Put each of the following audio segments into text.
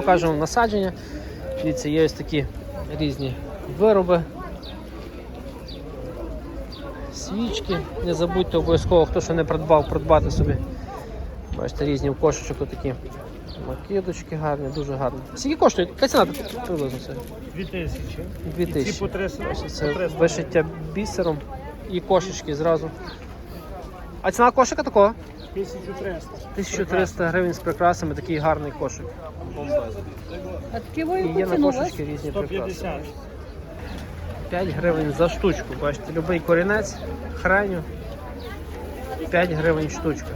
покажемо насадження. Дивіться, є ось такі різні вироби. Свічки. Не забудьте обов'язково, хто ще не придбав, придбати собі. Бачите, різні в кошечок такі макидочки гарні, дуже гарні. Скільки коштує? Яка ціна приблизно це? 2000. Дві І ці тисячі. по 300. Це вишиття бісером і кошечки зразу. А ціна кошика такого? 1300. 1300 гривень з прикрасами, такий гарний кошик. А такі І є на кошечки різні прикраси. 5 гривень за штучку. Бачите, любий корінець, хреню. 5 гривень штучка.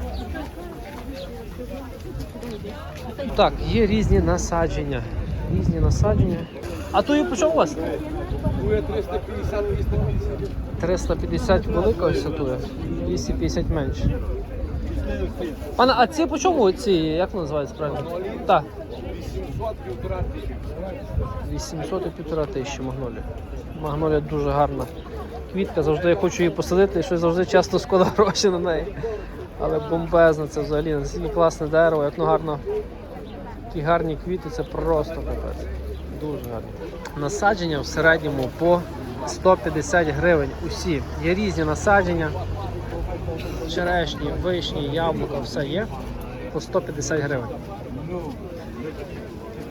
Так, є різні насадження. Різні насадження. А то і по чому у вас? 350 велика ось тує, 250 менше. Пане, а ці по чому ці, як називається правильно? Так. 800 і півтора тисячі магнолія. Магнолія дуже гарна. Квітка, завжди я хочу її посадити, і щось завжди часто шкода гроші на неї. Але бомбезна це взагалі настільки класне дерево, як воно гарно. Такі гарні квіти, це просто капець. Дуже гарно. Насадження в середньому по 150 гривень. Усі. Є різні насадження. Черешні, вишні, яблука, все є. По 150 гривень.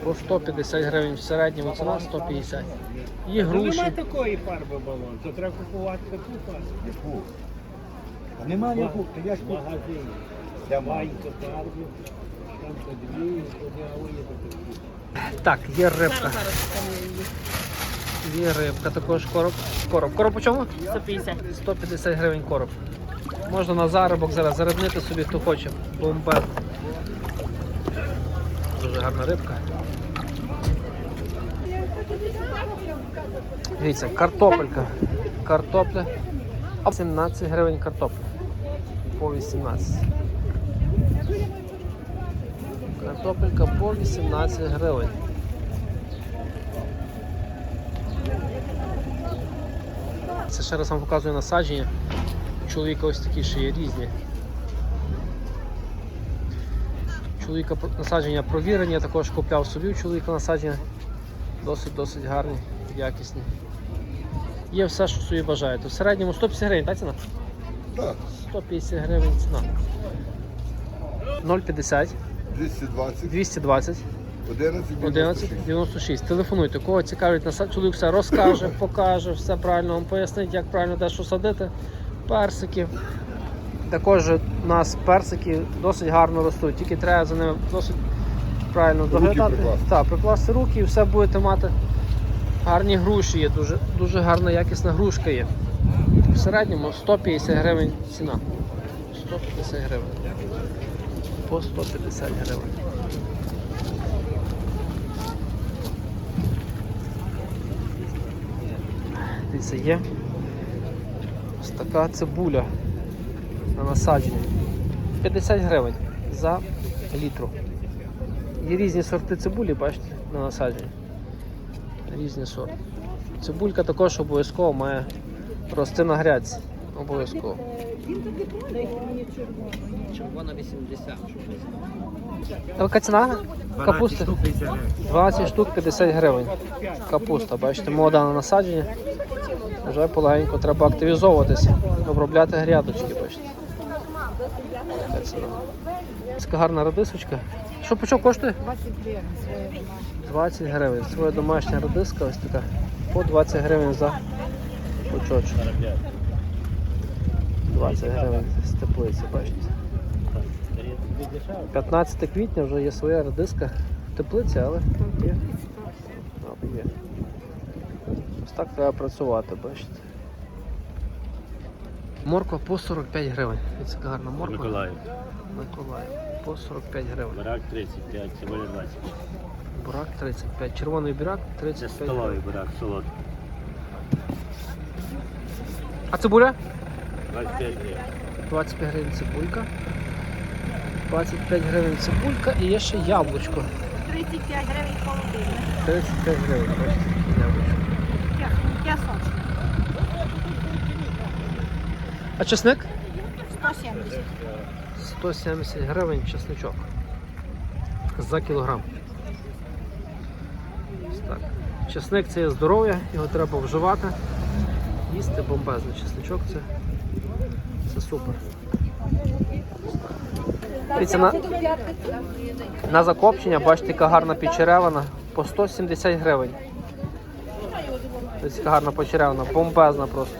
По 150 гривень в середньому ціна 150. Є Ну, груші. Нема такої фарби балон, то треба купувати таку фарбу. А Нема яку, то я ж В тут. Маленьку фарбу, там по дві, по дві, по такі. Так, є рибка. Є рибка, також короб. Короб. Короб по чому? 150. 150 гривень короб. Можна на заробок зараз зарибнити собі, хто хоче. Бомбер. Дуже гарна рибка. Дивіться, картопелька. Картопля. А 17 гривень картопля. По 18. Картопелька по 18 гривень. Це ще раз вам показую насадження. У чоловіка ось такі ще є різні. Чоловіка насадження провірені, я також купляв собі у чоловіка насадження. Досить досить гарні, якісні. Є все, що собі бажаєте. В середньому 150 гривень, так ціна? Так, 150 гривень ціна. 0,50, 220, 220, 11, 11, 96. Телефонуйте. Кого цікавить чоловік все розкаже, покаже, все правильно вам пояснить, як правильно де що садити. Персики. Також у нас персики досить гарно ростуть, тільки треба за ними досить правильно Руки доглядати. прикласти. Так, прикласти руки і все будете мати. Гарні груші є, дуже, дуже гарна якісна грушка є. В середньому 150 гривень ціна. 150 гривень. По 150 гривень. Дивіться, є ось така цибуля на насадження. 50 гривень за літру. Є різні сорти цибулі, бачите, на насадження. Різні сорти. Цибулька також обов'язково має рости на грядці. Обов'язково. Червона 80. А яка ціна? Капусти? штук 50 гривень. 20 штук 50 гривень. Капуста, бачите, мода на насадження. Вже полегенько треба активізовуватися, обробляти грядочки, бачите. Така гарна радисочка. Що по чому коштує? 20 гривень. Своя домашня радиска ось така. По 20 гривень за пучочок. 20 гривень з теплиці, бачите. 15 квітня вже є своя радиска в теплиці, але є. Є. Ось так треба працювати, бачите. Морква по 45 гривень. Це гарна морква. Миколаїв. Миколаїв. По 45 гривень. Барак 35, цибуля 20. Бурак 35. Червоний бурак Це столовий барак, солодкий. А цибуля? 25 гривень. 25 гривень цибулька. 25 гривень цибулька і є ще яблучко. 35 гривень холодильник. 35 гривень, бачите, яблучко. Я сочна. А чесник? 170. 170 гривень чесничок. За кілограм. так. Чесник це є здоров'я, його треба вживати. Їсти бомбезний чесничок це, це супер. Дивіться, на, на закопчення, бачите, яка гарна підчеревина по 170 гривень. Ось гарна почеревина, бомбезна просто.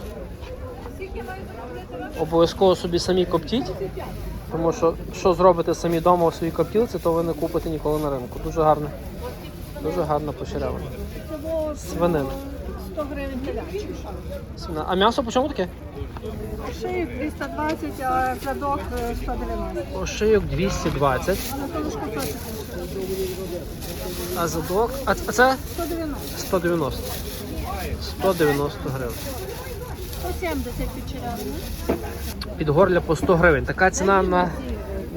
Обов'язково собі самі коптіть, тому що що зробите самі вдома у своїй коптілці, то ви не купите ніколи на ринку. Дуже гарна, дуже гарна почеревина. Свинина. 100 гривень телячі. Свинина. А м'ясо по чому таке? Шиїк 220, а задок е, 190. Ошийок 220, Анатолушка теж а задок. А, а це 190. 190. 190 гривень. 170 підчеревини. Підгорля по 100 гривень. Така ціна на,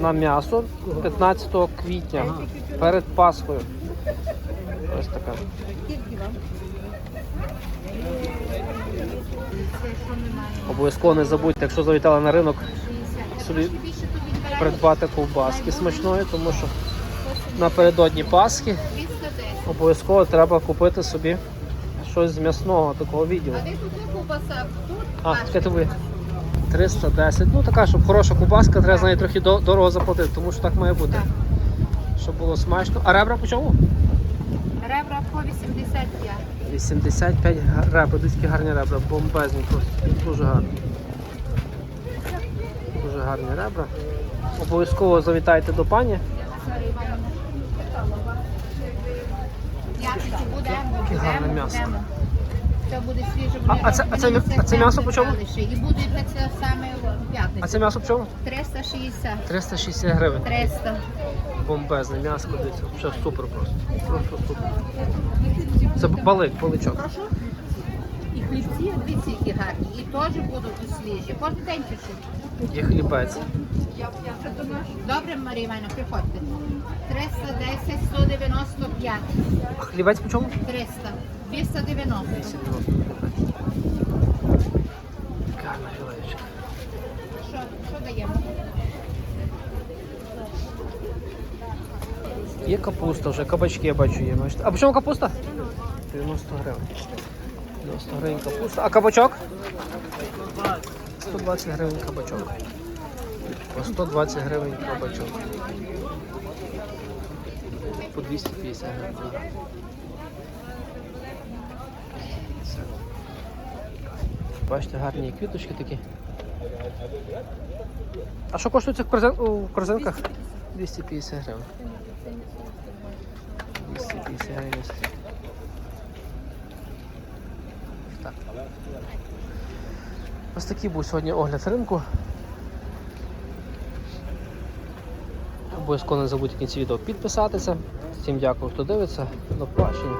на м'ясо 15 квітня перед Пасхою. Ось така. Обов'язково не забудьте, якщо завітали на ринок, собі придбати ковбаски смачної, тому що напередодні Пасхи обов'язково треба купити собі щось з м'ясного такого відділу. А, чекайте ви. 310. Ну така, щоб хороша кубаска, треба з неї трохи до- дорого заплатити, тому що так має бути. Щоб було смачно. А ребра по чому? Ребра по 85. 85 га- ребра, десь такі гарні ребра, бомбезні просто. Дуже гарні. Дуже гарні ребра. Обов'язково завітайте до пані. Будемо, Яке гарне м'ясо. Це буде свіже. А- а це- а це а це м'ясо по чому? І буде це саме в п'ятницю. А це м'ясо по чому? 360. 360 гривень. 300. Бомбезне м'ясо, дивіться, Все супер просто. Просто супер. Це балик, баличок. І хлібці, дивіться, які гарні. І теж будуть і свіжі. Кожен день пишуть. Є хлібець. Добре, Марія Івановна, приходьте. 310, 195. А хлібець по чому? 300. 290. 290. Гарна філеєчка. Що, що даємо? Є капуста вже, кабачки я бачу є. А по чому капуста? 90 гривень. 90 гривень капуста. А кабачок? 120 гривень кабачок. По 120 гривень кабачок. По 250 гривень. Бачите, гарні квіточки такі. А що коштує цих корзин... у корзинках? 250 гривень. 250 гривень. Так. Ось такий був сьогодні огляд ринку. Обов'язково не забудьте в кінці відео підписатися. Всім дякую, хто дивиться. До побачення.